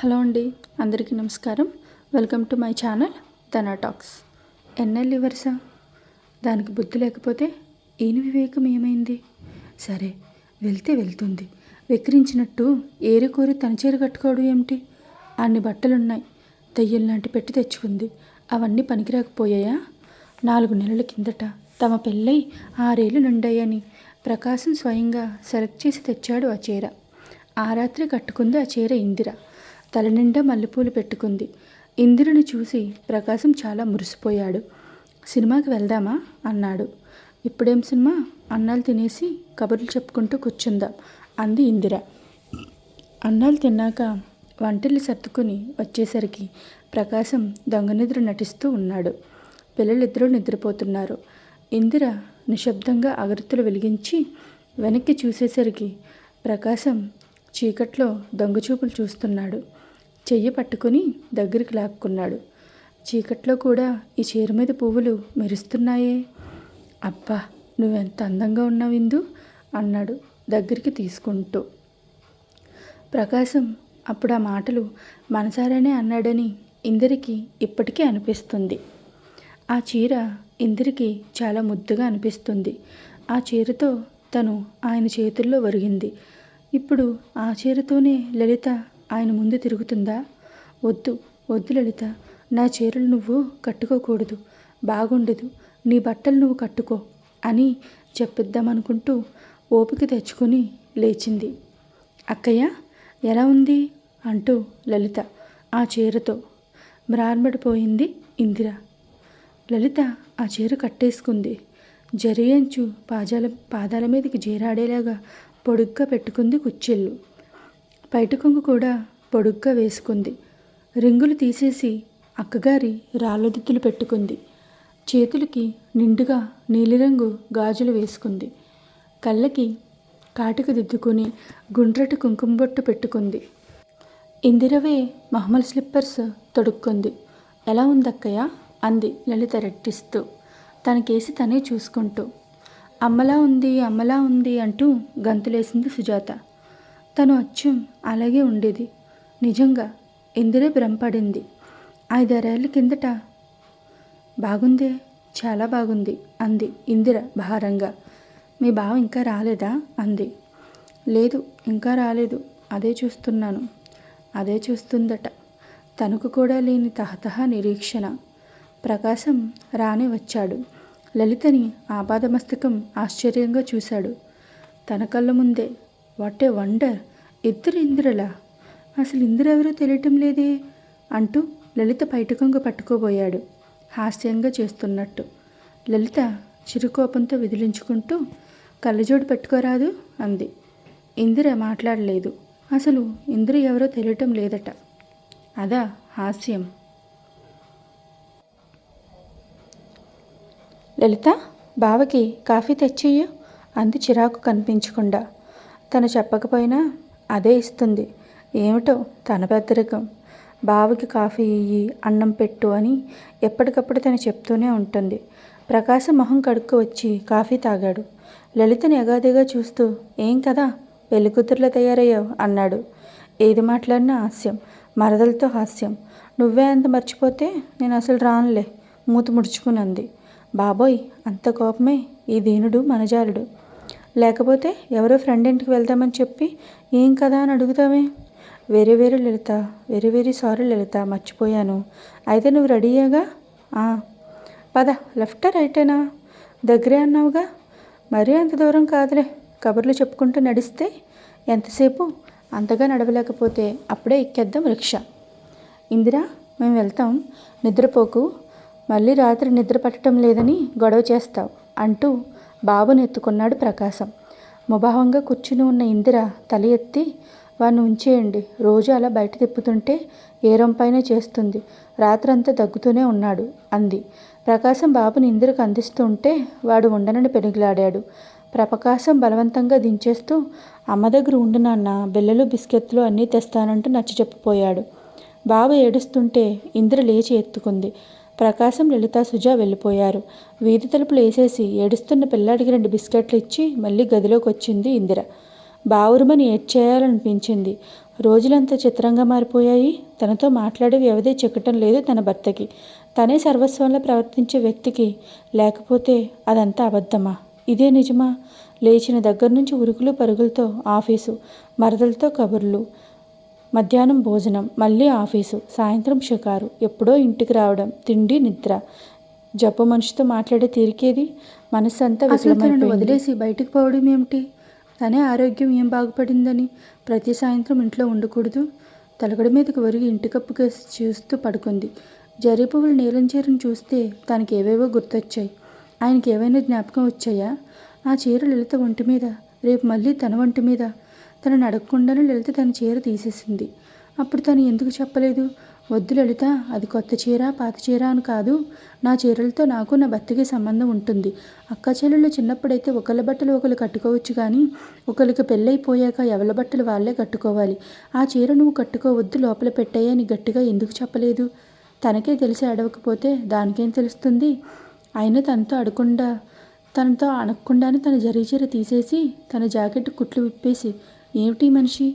Hello అండి అందరికీ నమస్కారం. Welcome to my channel Tana talks. ఎన్నెల్లి వరుస. దానికి బుద్ధి లేకపోతే ఈయన వివేకం ఏమైంది? సరే వెళ్తే వెళ్తుంది. విక్రించినట్టు ఏరుకోరి తన చీర కట్టుకోవడం ఏమిటి? అన్ని బట్టలున్నాయి. దెయ్యం లాంటి పెట్టి తెచ్చుకుంది. అవన్నీ పనికిరాకపోయాయా? నాలుగు నెలల కిందట తమ పెళ్ళై ఆరేళ్ళు నిండాయని ప్రకాశం స్వయంగా సెలెక్ట్ చేసి తెచ్చాడు ఆ చీర. ఆ రాత్రి కట్టుకుంది ఆ చీర ఇందిరా. తలనిండా మల్లెపూలు పెట్టుకుంది. ఇందిరని చూసి ప్రకాశం చాలా మురిసిపోయాడు. సినిమాకి వెళ్దామా? అన్నాడు. ఇప్పుడేం సినిమా? అన్నాలు తినేసి కబుర్లు చెప్పుకుంటూ కూర్చుందాం అంది ఇందిర. అన్నాలు తిన్నాక వంటలు సర్దుకుని వచ్చేసరికి ప్రకాశం దొంగ నిద్ర నటిస్తూ ఉన్నాడు. పిల్లలిద్దరూ నిద్రపోతున్నారు. ఇందిర నిశ్శబ్దంగా అగరత్తులు వెలిగించి వెనక్కి చూసేసరికి ప్రకాశం చీకట్లో దొంగచూపులు చూస్తున్నాడు. చెయ్యి పట్టుకుని దగ్గరికి లాక్కున్నాడు. చీకట్లో కూడా ఈ చీర మీద పువ్వులు మెరుస్తున్నాయే. అబ్బా నువ్వెంత అందంగా ఉన్నావు ఇందు? అన్నాడు దగ్గరికి తీసుకుంటూ. ప్రకాశం అప్పుడు ఆ మాటలు మనసారానే అన్నాడని ఇందరికి ఇప్పటికీ అనిపిస్తుంది. ఆ చీర ఇందిరికి చాలా ముద్దుగా అనిపిస్తుంది. ఆ చీరతో తను ఆయన చేతుల్లో ఒరిగింది. ఇప్పుడు ఆ చీరతోనే లలిత ఆయన ముందు తిరుగుతుందా? వద్దు వద్దు లలిత. నా చీరలు నువ్వు కట్టుకోకూడదు. బాగుండదు. నీ బట్టలు నువ్వు కట్టుకో అని చెప్పిద్దామనుకుంటూ ఓపిక తెచ్చుకొని లేచింది. అక్కయ్య ఎలా ఉంది? అంటూ లలిత ఆ చీరతో. మ్రాన్బడిపోయింది ఇందిర. లలిత ఆ చీర కట్టేసుకుంది. జరియంచు పాజాల పాదాల మీదకి జీరాడేలాగా పొడుగ్గా పెట్టుకుంది కుచ్చిళ్ళు పైట కొంగు కూడా పొడుగ్గా వేసుకుంది. రింగులు తీసేసి అక్కగారి రాళ్ళదిద్దులు పెట్టుకుంది. చేతులకి నిండుగా నీలిరంగు గాజులు వేసుకుంది. కళ్ళకి కాటిక దిద్దుకొని గుండ్రటి కుంకుమ బొట్టు పెట్టుకుంది. ఇందిరవే మహమల్ స్లిప్పర్స్ తొడుక్కుంది. ఎలా ఉందక్కయ్య? అంది లలిత రెట్టిస్తూ. తనకేసి తనే చూసుకుంటూ. అమ్మలా ఉంది అమ్మలా ఉంది అంటూ గంతులేసింది సుజాత. తను అచ్చం అలాగే ఉండేది. నిజంగా ఇందిరే భ్రమపడింది ఐదారేళ్ళ కిందట. బాగుందే చాలా బాగుంది అంది ఇందిర భారంగా. మీ బావ ఇంకా రాలేదా? అంది. లేదు ఇంకా రాలేదు. అదే చూస్తున్నాను. అదే చూస్తుందట. తనకు కూడా లేని తహతహ నిరీక్షణ. ప్రకాశం రానే వచ్చాడు. లలితని ఆపాదమస్తకం ఆశ్చర్యంగా చూశాడు. తన కళ్ళ ముందే వాట్ ఏ వండర్ ఇద్దరు ఇందిరలా? అసలు ఇందిరెవరో తెలియటం లేదే? అంటూ లలిత పైటకొంగ పట్టుకోబోయాడు హాస్యంగా చేస్తున్నట్టు. లలిత చిరుకోపంతో విదిలించుకుంటూ కళ్ళజోడు పెట్టుకోరాదు అంది. ఇందిర మాట్లాడలేదు. అసలు ఇందిర ఎవరో తెలియటం లేదట. అదా హాస్యం. లలిత బావకి కాఫీ తెచ్చియ్యు అంది చిరాకు కనిపించకుండా. తను చెప్పకపోయినా అదే ఇస్తుంది. ఏమిటో తన పెద్దరికం. బావకి కాఫీ ఇయ్యి అన్నం పెట్టు అని ఎప్పటికప్పుడు తను చెప్తూనే ఉంటుంది. ప్రకాశం మొహం కడుక్కు వచ్చి కాఫీ తాగాడు. లలితని ఎగాదిగా చూస్తూ ఏం కదా పెళ్ళికూతురులో తయారయ్యావు అన్నాడు. ఏది మాట్లాడినా హాస్యం మరదలతో హాస్యం. నువ్వే అంత మర్చిపోతే నేను అసలు రానులే మూత ముడుచుకునంది బాబోయ్ అంత కోపమే ఈ దీనుడు మనజారుడు. లేకపోతే ఎవరో ఫ్రెండ్ ఇంటికి వెళ్దామని చెప్పి ఏం కదా అని అడుగుతామే వేరే వేరే Lalitha very very sorry Lalitha మర్చిపోయాను. అయితే నువ్వు రెడీయేగా పద లెఫ్ట్ రైటేనా దగ్గరే అన్నావుగా? మరీ అంత దూరం కాదులే. కబుర్లు చెప్పుకుంటూ నడిస్తే ఎంతసేపు? అంతగా నడవలేకపోతే అప్పుడే ఎక్కేద్దాం రిక్షా. ఇందిరా మేము వెళ్తాం. నిద్రపోకు. మళ్ళీ రాత్రి నిద్ర పట్టడం లేదని గొడవ చేస్తావు అంటూ బాబుని ఎత్తుకున్నాడు ప్రకాశం. ముభావంగా కూర్చుని ఉన్న ఇందిర తల ఎత్తి వాడిని ఉంచేయండి. రోజు అలా బయట తిప్పుతుంటే ఏ రంపైన చేస్తుంది. రాత్రంతా దగ్గుతూనే ఉన్నాడు అంది. ప్రకాశం బాబుని ఇందిరకు అందిస్తుంటే వాడు ఉండనని పెనుగులాడాడు. ప్రకాశం బలవంతంగా దించేస్తూ అమ్మ దగ్గర ఉండు నాన్న బిల్లలు బిస్కెట్లు అన్నీ తెస్తానంటూ నచ్చ చెప్పిపోయాడు బాబు ఏడుస్తుంటే ఇందిర లేచి ఎత్తుకుంది. ప్రకాశం లలిత సుజా వెళ్ళిపోయారు. వీధి తలుపులు వేసేసి ఏడుస్తున్న పిల్లాడికి రెండు బిస్కెట్లు ఇచ్చి మళ్ళీ గదిలోకి వచ్చింది ఇందిర. బావురుమని ఏడ్చేయాలనిపించింది రోజులంతా చిత్రంగా మారిపోయాయి. తనతో మాట్లాడే వ్యవధి చిక్కటం లేదు తన భర్తకి. తనే సర్వస్వంలో ప్రవర్తించే వ్యక్తికి లేకపోతే అదంతా అబద్ధమా? ఇదే నిజమా? లేచిన దగ్గర నుంచి ఉరుకులు పరుగులతో ఆఫీసు మరదలతో కబుర్లు. మధ్యాహ్నం భోజనం మళ్ళీ ఆఫీసు సాయంత్రం షికారు ఎప్పుడో ఇంటికి రావడం తిండి నిద్ర. జబ్బు మనిషితో మాట్లాడే తీరికేది? మనసు అంతా. వదిలేసి బయటికి పోవడం ఏమిటి? తనే ఆరోగ్యం ఏం బాగుపడిందని ప్రతి సాయంత్రం ఇంట్లో ఉండకూడదు. తలగడ మీదకి ఒరిగి ఇంటి కప్పుకేసి చూస్తూ పడుకుంది. జరీ పువ్వులు నీలం చీరను చూస్తే తనకి ఏవేవో గుర్తొచ్చాయి. ఆయనకి ఏవైనా జ్ఞాపకం వచ్చాయా? ఆ చీర లలిత ఒంటి మీద రేపు మళ్ళీ తన ఒంటి మీద. తనను అడగకుండానే లలిత తన చీర తీసేసింది. అప్పుడు తను ఎందుకు చెప్పలేదు? వద్దు లలిత అది కొత్త చీర పాత చీర అని కాదు. నా చీరలతో నాకు నా భర్తకి సంబంధం ఉంటుంది. అక్క చెల్లెళ్ళు చిన్నప్పుడైతే ఒకళ్ళ బట్టలు ఒకరు కట్టుకోవచ్చు కానీ ఒకరికి పెళ్ళైపోయాక ఎవరి బట్టలు వాళ్ళే కట్టుకోవాలి. ఆ చీర నువ్వు కట్టుకోవద్దు లోపల పెట్టాయి అని గట్టిగా ఎందుకు చెప్పలేదు? తనకే తెలిసి అడవకపోతే దానికేం తెలుస్తుంది? అయినా తనతో అడగకుండా తనతో అడగకుండానే తన జరీ చీర తీసేసి తన జాకెట్ కుట్లు విప్పేసి ఏమిటి మనిషి?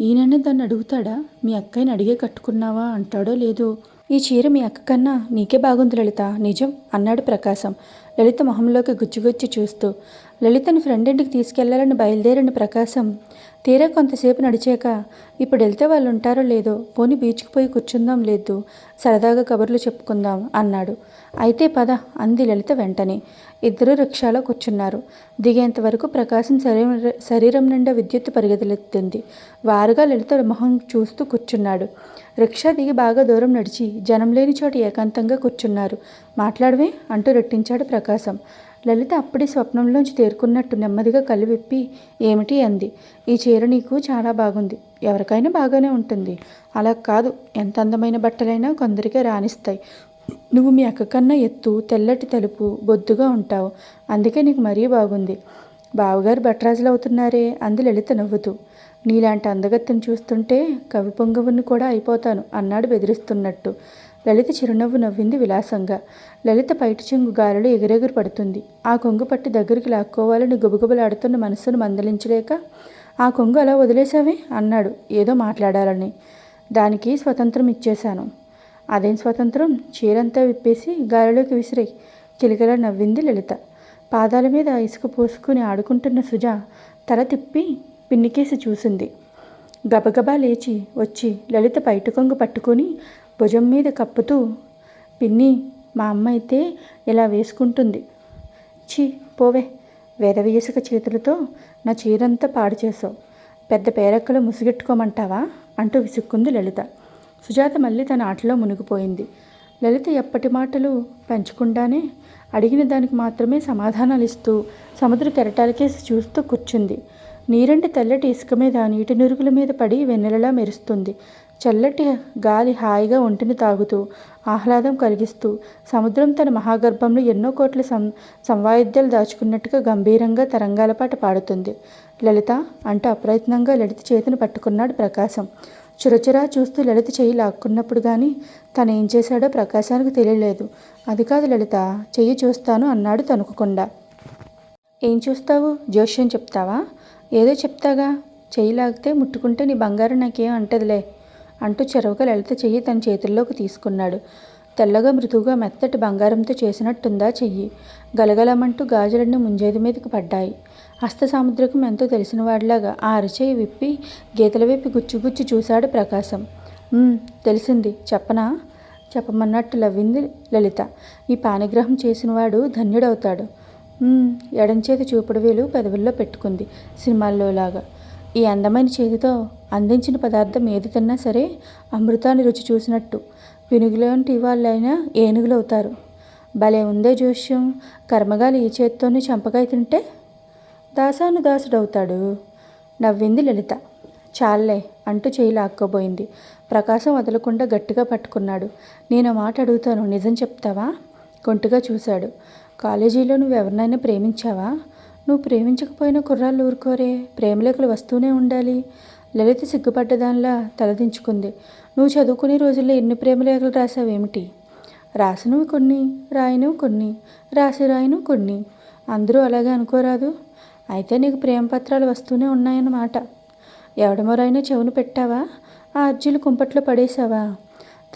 ఈయననే దాన్ని అడుగుతాడా? మీ అక్కయ్యని అడిగే కట్టుకున్నావా అంటాడో లేదో? ఈ చీర మీ అక్క కన్నా నీకే బాగుంది లలిత. నిజం అన్నాడు ప్రకాశం. లలిత మొహంలోకి గుచ్చిగుచ్చి చూస్తూ. లలితని ఫ్రెండ్ ఇంటికి తీసుకెళ్ళాలని బయలుదేరిన ప్రకాశం తీరా కొంతసేపు నడిచాక ఇప్పుడు వెళ్తే వాళ్ళు ఉంటారో లేదో? పోనీ బీచ్కి పోయి కూర్చుందాం లేదు. సరదాగా కబుర్లు చెప్పుకుందాం అన్నాడు. అయితే పద అంది లలిత వెంటనే. ఇద్దరు రిక్షాలో కూర్చున్నారు. దిగేంత వరకు ప్రకాశం శరీరం శరీరం నిండా విద్యుత్ పరిగెదలెత్తింది వారుగా లలిత మొహం చూస్తూ కూర్చున్నాడు. రిక్షా దిగి బాగా దూరం నడిచి జనం లేని చోట ఏకాంతంగా కూర్చున్నారు. మాట్లాడవే అంటూ రెట్టించాడు ప్రకాశం. లలిత అప్పుడే స్వప్నంలోంచి తేరుకున్నట్టు నెమ్మదిగా కళ్ళు విప్పి ఏమిటి అంది. ఈ చీర నీకు చాలా బాగుంది. ఎవరికైనా బాగానే ఉంటుంది. అలా కాదు. ఎంత అందమైన బట్టలైనా కొందరికే రాణిస్తాయి. నువ్వు మీ అక్క కన్నా ఎత్తు తెల్లటి తలుపు బొద్దుగా ఉంటావు. అందుకే నీకు మరీ బాగుంది. బావగారు భట్రాజులు అవుతున్నారే అంది లలిత నవ్వుతూ. నీలాంటి అందగత్తెను చూస్తుంటే కవి పొంగవుని కూడా అయిపోతాను అన్నాడు బెదిరిస్తున్నట్టు. లలిత చిరునవ్వు నవ్వింది విలాసంగా. లలిత పైటి చెంగు గాలిలో ఎగురెగురు పడుతుంది. ఆ కొంగు పట్టి దగ్గరికి లాక్కోవాలని గుబగుబలాడుతున్న మనసును మందలించలేక ఆ కొంగు అలా వదిలేశావే? అన్నాడు. ఏదో మాట్లాడాలని. దానికి స్వతంత్రం ఇచ్చేశాను. అదేం స్వతంత్రం? చీరంతా విప్పేసి గాలిలోకి విసిరి కిలకిలా నవ్వింది లలిత. పాదాల మీద ఇసుక పోసుకుని ఆడుకుంటున్న సుజ తల తిప్పి పిన్నికేసి చూసింది. గబగబా లేచి వచ్చి లలిత పైట కొంగు పట్టుకొని భుజం మీద కప్పుతూ పిన్ని మా అమ్మ అయితే ఇలా వేసుకుంటుంది. చీ పోవే. వేదవీయసుక చేతులతో నా చీరంతా పాడు చేసావు పెద్ద పేరక్కలు ముసుగెట్టుకోమంటావా? అంటూ విసుక్కుంది లలిత. సుజాత మళ్ళీ తన ఆటలో మునిగిపోయింది. లలిత ఎప్పటి మాటలు పెంచకుండానే అడిగిన దానికి మాత్రమే సమాధానాలు ఇస్తూ సముద్ర కెరటాలకేసి చూస్తూ కూర్చుంది. నీరంటి తెల్లటి ఇసుక మీద నీటి నురుగుల మీద పడి వెన్నెలలా మెరుస్తుంది. చల్లటి గాలి హాయిగా ఒంటిని తాగుతూ ఆహ్లాదం కలిగిస్తూ సముద్రం తన మహాగర్భంలో ఎన్నో కోట్ల సం సంవాయిద్యాలు దాచుకున్నట్టుగా గంభీరంగా తరంగాల పాట పాడుతుంది. లలిత అంటూ అప్రయత్నంగా లలిత చేతిని పట్టుకున్నాడు ప్రకాశం. చురచురా చూస్తూ లలిత చెయ్యి లాక్కున్నప్పుడు కానీ తను ఏం చేశాడో ప్రకాశానికి తెలియలేదు. అది కాదు లలిత చెయ్యి చూస్తాను అన్నాడు తణుకుకుండా. ఏం చూస్తావు? జోష్యం చెప్తావా? ఏదో చెప్తాగా? చెయ్యి లాగితే ముట్టుకుంటే నీ బంగారం నాకేం అంటదిలే అంటూ చెరవగా లలిత చెయ్యి తన చేతుల్లోకి తీసుకున్నాడు. తెల్లగా మృదువుగా మెత్తటి బంగారంతో చేసినట్టుందా చెయ్యి. గలగలమంటూ గాజులన్నీ ముంజేది మీదకి పడ్డాయి. హస్త సాముద్రికం ఎంతో తెలిసిన వాడిలాగా ఆ అరచేయి విప్పి గీతల వైపు గుచ్చిగుచ్చి చూశాడు ప్రకాశం. తెలిసింది. చెప్పనా? చెప్పమన్నట్టు లవ్వింది లలిత. ఈ పానిగ్రహం చేసినవాడు ధన్యుడవుతాడు. ఎడంచేతి చూపుడు వేలు పెదవుల్లో పెట్టుకుంది సినిమాల్లోలాగా. ఈ అందమైన చేతితో అందించిన పదార్థం ఏది తిన్నా సరే అమృతాన్ని రుచి చూసినట్టు. వినుగులేంటి వాళ్ళైనా ఏనుగులవుతారు. భలే ఉందే జోష్యం. కర్మగాలి ఈ చేత్తోనే చంపకాయ తింటే దాసాను దాసుడవుతాడు నవ్వింది లలిత. చాలే అంటూ చేయి లాక్కోబోయింది. ప్రకాశం వదలకుండా గట్టిగా పట్టుకున్నాడు. నేను మాట అడుగుతాను నిజం చెప్తావా? కొంటుగా చూశాడు. కాలేజీలో నువ్వు ఎవరినైనా ప్రేమించావా? నువ్వు ప్రేమించకపోయినా కుర్రాళ్ళు ఊరుకోరే ప్రేమలేఖలు వస్తూనే ఉండాలి. లలిత సిగ్గుపడ్డదానిలా తలదించుకుంది. నువ్వు చదువుకునే రోజుల్లో ఎన్ని ప్రేమలేఖలు రాసావేమిటి? రాసినవి కొన్ని రాయినవి కొన్ని రాసి రాయను కొన్ని. అందరూ అలాగే అనుకోరాదు. అయితే నీకు ప్రేమ పత్రాలు వస్తూనే ఉన్నాయన్నమాట. ఎవడమోరైనా చెవును పెట్టావా? ఆ అర్జీలు కుంపట్లో పడేశావా?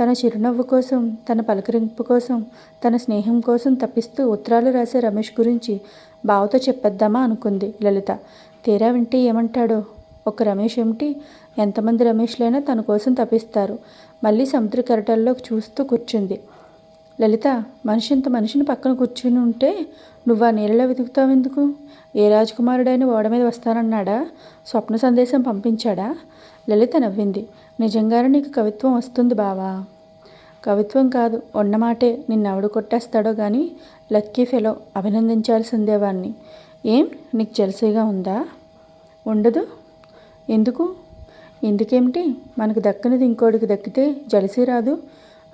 తన చిరునవ్వు కోసం తన పలకరింపు కోసం తన స్నేహం కోసం తప్పిస్తూ ఉత్తరాలు రాసే రమేష్ గురించి బావతో చెప్పేద్దామా అనుకుంది లలిత. తీరా వింటే ఏమంటాడో? ఒక రమేష్ ఏమిటి? ఎంతమంది రమేష్లైనా తన కోసం తప్పిస్తారు. మళ్ళీ సముద్ర కరటల్లో చూస్తూ కూర్చుంది. లలిత మనిషి ఇంత మనిషిని పక్కన కూర్చుని ఉంటే నువ్వు ఆ నీళ్ళలో వెతుకుతావు ఎందుకు ఏ రాజకుమారుడైనా ఓడ మీద వస్తానన్నాడా? స్వప్న సందేశం పంపించాడా? లలిత నవ్వింది. నిజంగానే నీకు కవిత్వం వస్తుంది బావా? కవిత్వం కాదు ఉన్నమాటే నిన్నెవడు కొట్టేస్తాడో కానీ లక్కీ ఫెలో అభినందించాల్సిందే వాణ్ణి ఏం? నీకు జలసీగా ఉందా? ఉండదు. ఎందుకు? ఎందుకేమిటి? మనకు దక్కనిది ఇంకోటికి దక్కితే జలసీ రాదు.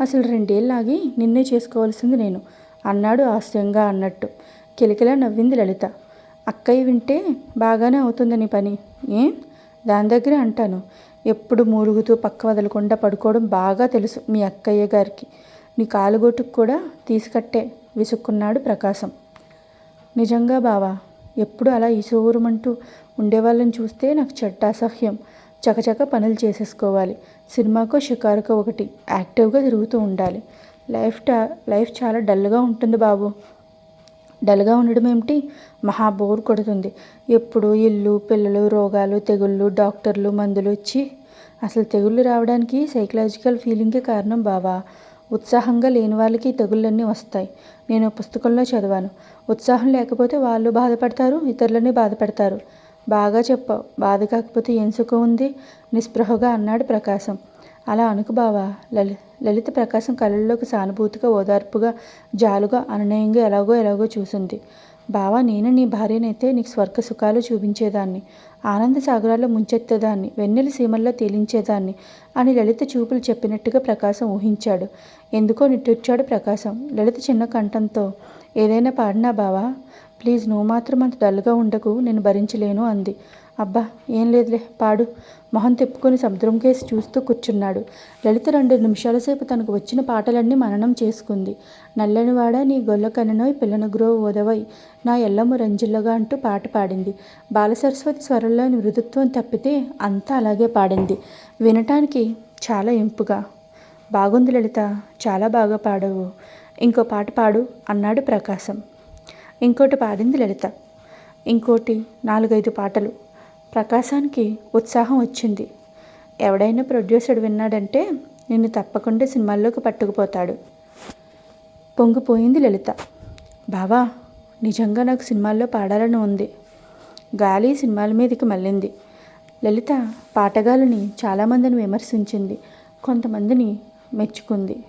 అసలు రెండేళ్ళు ఆగి నిన్నే చేసుకోవాల్సింది నేను అన్నాడు ఆశయంగా అన్నట్టు. కిలకిల నవ్వింది లలిత. అక్కయ్య వింటే బాగానే అవుతుందని పని. ఏం? దాని దగ్గరే అంటాను. ఎప్పుడు మూలుగుతూ పక్క వదలకుండా పడుకోవడం బాగా తెలుసు మీ అక్కయ్య గారికి. నీ కాలుగొట్టుకు కూడా తీసుకట్టే విసుక్కున్నాడు ప్రకాశం. నిజంగా బావా ఎప్పుడు అలా ఈశోరుమంటూ ఉండేవాళ్ళని చూస్తే నాకు చెడ్డ అసహ్యం చకచక పనులు చేసేసుకోవాలి. సినిమాకో షికారుకో ఒకటి యాక్టివ్గా తిరుగుతూ ఉండాలి. లైఫ్ టా లైఫ్ చాలా డల్గా ఉంటుంది బాబు. డల్గా ఉండడం ఏమిటి? మహా బోర్ కొడుతుంది. ఎప్పుడు ఇల్లు పిల్లలు రోగాలు తెగుళ్ళు డాక్టర్లు మందులు వచ్చి అసలు తెగుళ్ళు రావడానికి సైకలాజికల్ ఫీలింగే కారణం బావా? ఉత్సాహంగా లేని వాళ్ళకి తెగుళ్ళన్నీ వస్తాయి. నేను పుస్తకంలో చదివాను. ఉత్సాహం లేకపోతే వాళ్ళు బాధపడతారు ఇతరులని బాధపడతారు. బాగా చెప్పావు. బాధ కాకపోతే ఏం సుఖం ఉంది? నిస్పృహగా అన్నాడు ప్రకాశం. అలా అనుకు బావా. లలి లలిత ప్రకాశం కళ్ళల్లోకి సానుభూతిగా ఓదార్పుగా జాలుగా అనునయంగా ఎలాగో ఎలాగో చూసింది. బావా నేను నీ భార్యనైతే నీకు స్వర్గ సుఖాలు చూపించేదాన్ని ఆనంద సాగరాల్లో ముంచెత్తేదాన్ని వెన్నెల సీమల్లో తేలించేదాన్ని అని లలిత చూపులు చెప్పినట్టుగా ప్రకాశం ఊహించాడు. ఎందుకో నిట్టూర్చాడు ప్రకాశం. లలిత చిన్న కంఠంతో ఏదైనా పాడినా బావా ప్లీజ్ నువ్వు మాత్రం అంత డల్గా ఉండకు నేను భరించలేను అంది. అబ్బా ఏం లేదులే పాడు. మొహం తిప్పుకొని సముద్రం కేసి చూస్తూ కూర్చున్నాడు. లలిత రెండు నిమిషాల సేపు తనకు వచ్చిన పాటలన్నీ మననం చేసుకుంది. నల్లనివాడ నీ గొల్ల కననోయ్ పిల్లనగ్రో ఓదవై నా ఎల్లమ్మ రంజిల్లగా అంటూ పాట పాడింది. బాలసరస్వతి స్వరంలోని మృదుత్వం తప్పితే అంతా అలాగే పాడింది. వినటానికి చాలా ఇంపుగా. బాగుంది లలిత చాలా బాగా పాడవు. ఇంకో పాట పాడు అన్నాడు ప్రకాశం. ఇంకోటి పాడింది లలిత. ఇంకోటి నాలుగైదు పాటలు. ప్రకాశానికి ఉత్సాహం వచ్చింది. ఎవడైనా ప్రొడ్యూసర్ విన్నాడంటే నిన్ను తప్పకుండా సినిమాల్లోకి పట్టుకుపోతాడు. పొంగిపోయింది లలిత. బావా నిజంగా నాకు సినిమాల్లో పాడాలని ఉంది. గాలి సినిమాల మీదకి మళ్ళింది. లలిత పాటగాళ్ళని చాలామందిని విమర్శించింది. కొంతమందిని మెచ్చుకుంది.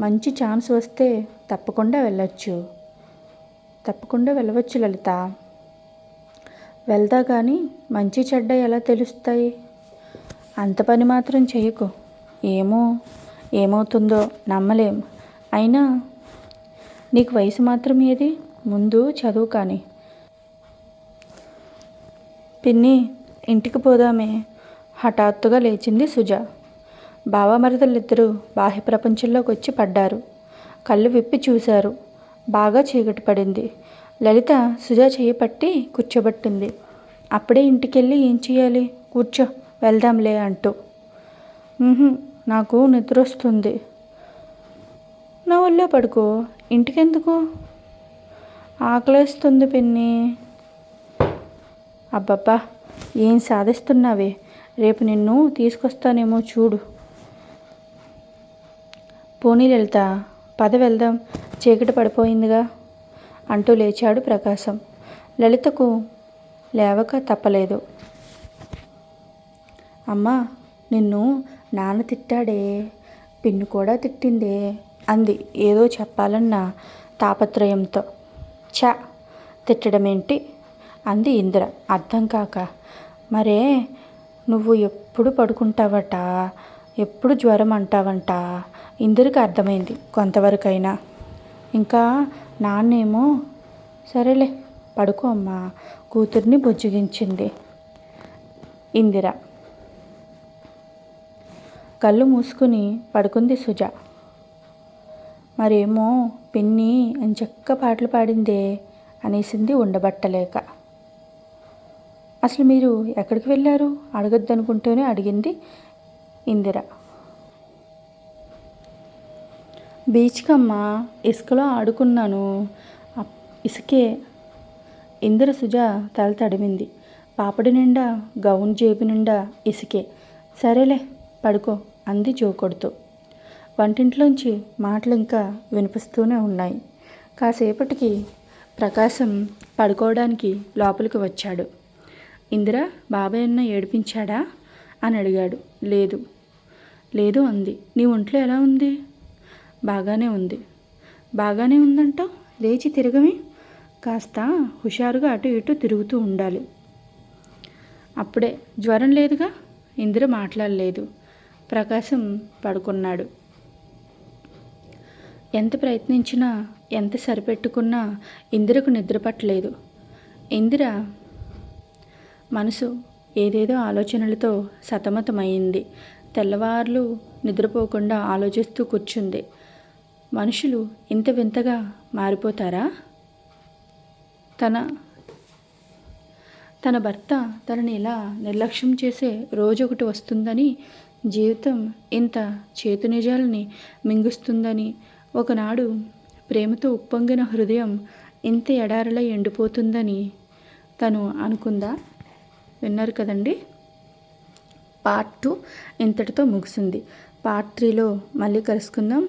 మంచి ఛాన్స్ వస్తే తప్పకుండా వెళ్ళొచ్చు. తప్పకుండా వెళ్ళవచ్చు లలిత. వెళ్తా కానీ మంచి చెడ్డ ఎలా తెలుస్తాయి? అంత పని మాత్రం చేయకు ఏమో ఏమవుతుందో నమ్మలేం. అయినా నీకు వయసు మాత్రం ఏది? ముందు చదువు కానీ. పిన్ని ఇంటికి పోదామే. హఠాత్తుగా లేచింది సుజ. బావమరదలిద్దరూ బాహ్య ప్రపంచంలోకి వచ్చి పడ్డారు. కళ్ళు విప్పి చూశారు. బాగా చీకటి పడింది. లలిత సుజా చేయి పట్టి కూర్చోబట్టింది. అప్పుడే ఇంటికెళ్ళి ఏం చేయాలి? కూర్చో వెళ్దాంలే అంటూ. నాకు నిద్ర వస్తుంది నా ఒళ్ళో పడుకో ఇంటికెందుకు? ఆకలేస్తుంది పిన్ని. అబ్బబ్బా ఏం సాధిస్తున్నావే? రేపు నిన్ను తీసుకొస్తానేమో చూడు. పోనీ లలిత పద వెళ్దాం. చీకటి పడిపోయిందిగా. అంటూ లేచాడు ప్రకాశం. లలితకు లేవక తప్పలేదు. అమ్మా నిన్ను నాన్న తిట్టాడే పిన్ను కూడా తిట్టిందే అంది. ఏదో చెప్పాలన్న తాపత్రయంతో. చ తిట్టడమేంటి? అంది ఇందిర. అర్థం కాక. మరే నువ్వు ఎప్పుడు పడుకుంటావట? ఎప్పుడు జ్వరం అంటావంట ఇందిరికి అర్థమైంది. కొంతవరకైనా. ఇంకా నాన్నేమో? సరేలే పడుకో అమ్మా. కూతుర్ని బుజ్జగించింది ఇందిర. కళ్ళు మూసుకుని పడుకుంది సుజ. మరేమో పిన్ని అని పాటలు పాడిందే అనేసింది ఉండబట్టలేక. అసలు మీరు ఎక్కడికి వెళ్ళారు? అడగద్దనుకుంటూనే అడిగింది ఇందిర. బీచ్కి అమ్మా ఇసుకలో ఆడుకున్నాను. ఇసుకే. ఇందిర సుజ తల తడిమింది. పాపడి నిండా గౌన్ జేబు నిండా ఇసుకే. సరేలే పడుకో అంది జోకొడుతూ వంటింట్లోంచి మాటలు ఇంకా వినిపిస్తూనే ఉన్నాయి. కాసేపటికి ప్రకాశం పడుకోవడానికి లోపలికి వచ్చాడు. ఇందిర బాబాయ్ అన్న ఏడిపించాడా? అని అడిగాడు. లేదు. లేదు అంది. నీ ఒంట్లో ఎలా ఉంది? బాగానే ఉంది. బాగానే ఉందంటావు లేచి తిరగమే? కాస్త హుషారుగా అటు ఇటు తిరుగుతూ ఉండాలి. అప్పుడే జ్వరం లేదుగా? ఇందిర మాట్లాడలేదు. ప్రకాశం పడుకున్నాడు. ఎంత ప్రయత్నించినా ఎంత సరిపెట్టుకున్నా ఇందిరకు నిద్రపట్టలేదు. ఇందిర మనసు ఏదేదో ఆలోచనలతో సతమతమైంది తెల్లవార్లు నిద్రపోకుండా ఆలోచిస్తూ కూర్చుంది. మనుషులు ఇంత వింతగా మారిపోతారా? తన తన భర్త తనని ఇలా నిర్లక్ష్యం చేసే రోజు ఒకటి వస్తుందని జీవితం ఇంత చేతు నిజాలని మింగుస్తుందని ఒకనాడు ప్రేమతో ఉప్పొంగిన హృదయం ఇంత ఎడారిలా ఎండిపోతుందని తను అనుకుందా? విన్నారు కదండి. పార్ట్ టూ ఇంతటితో ముగిసింది పార్ట్ త్రీలో మళ్ళీ కలుసుకుందాం.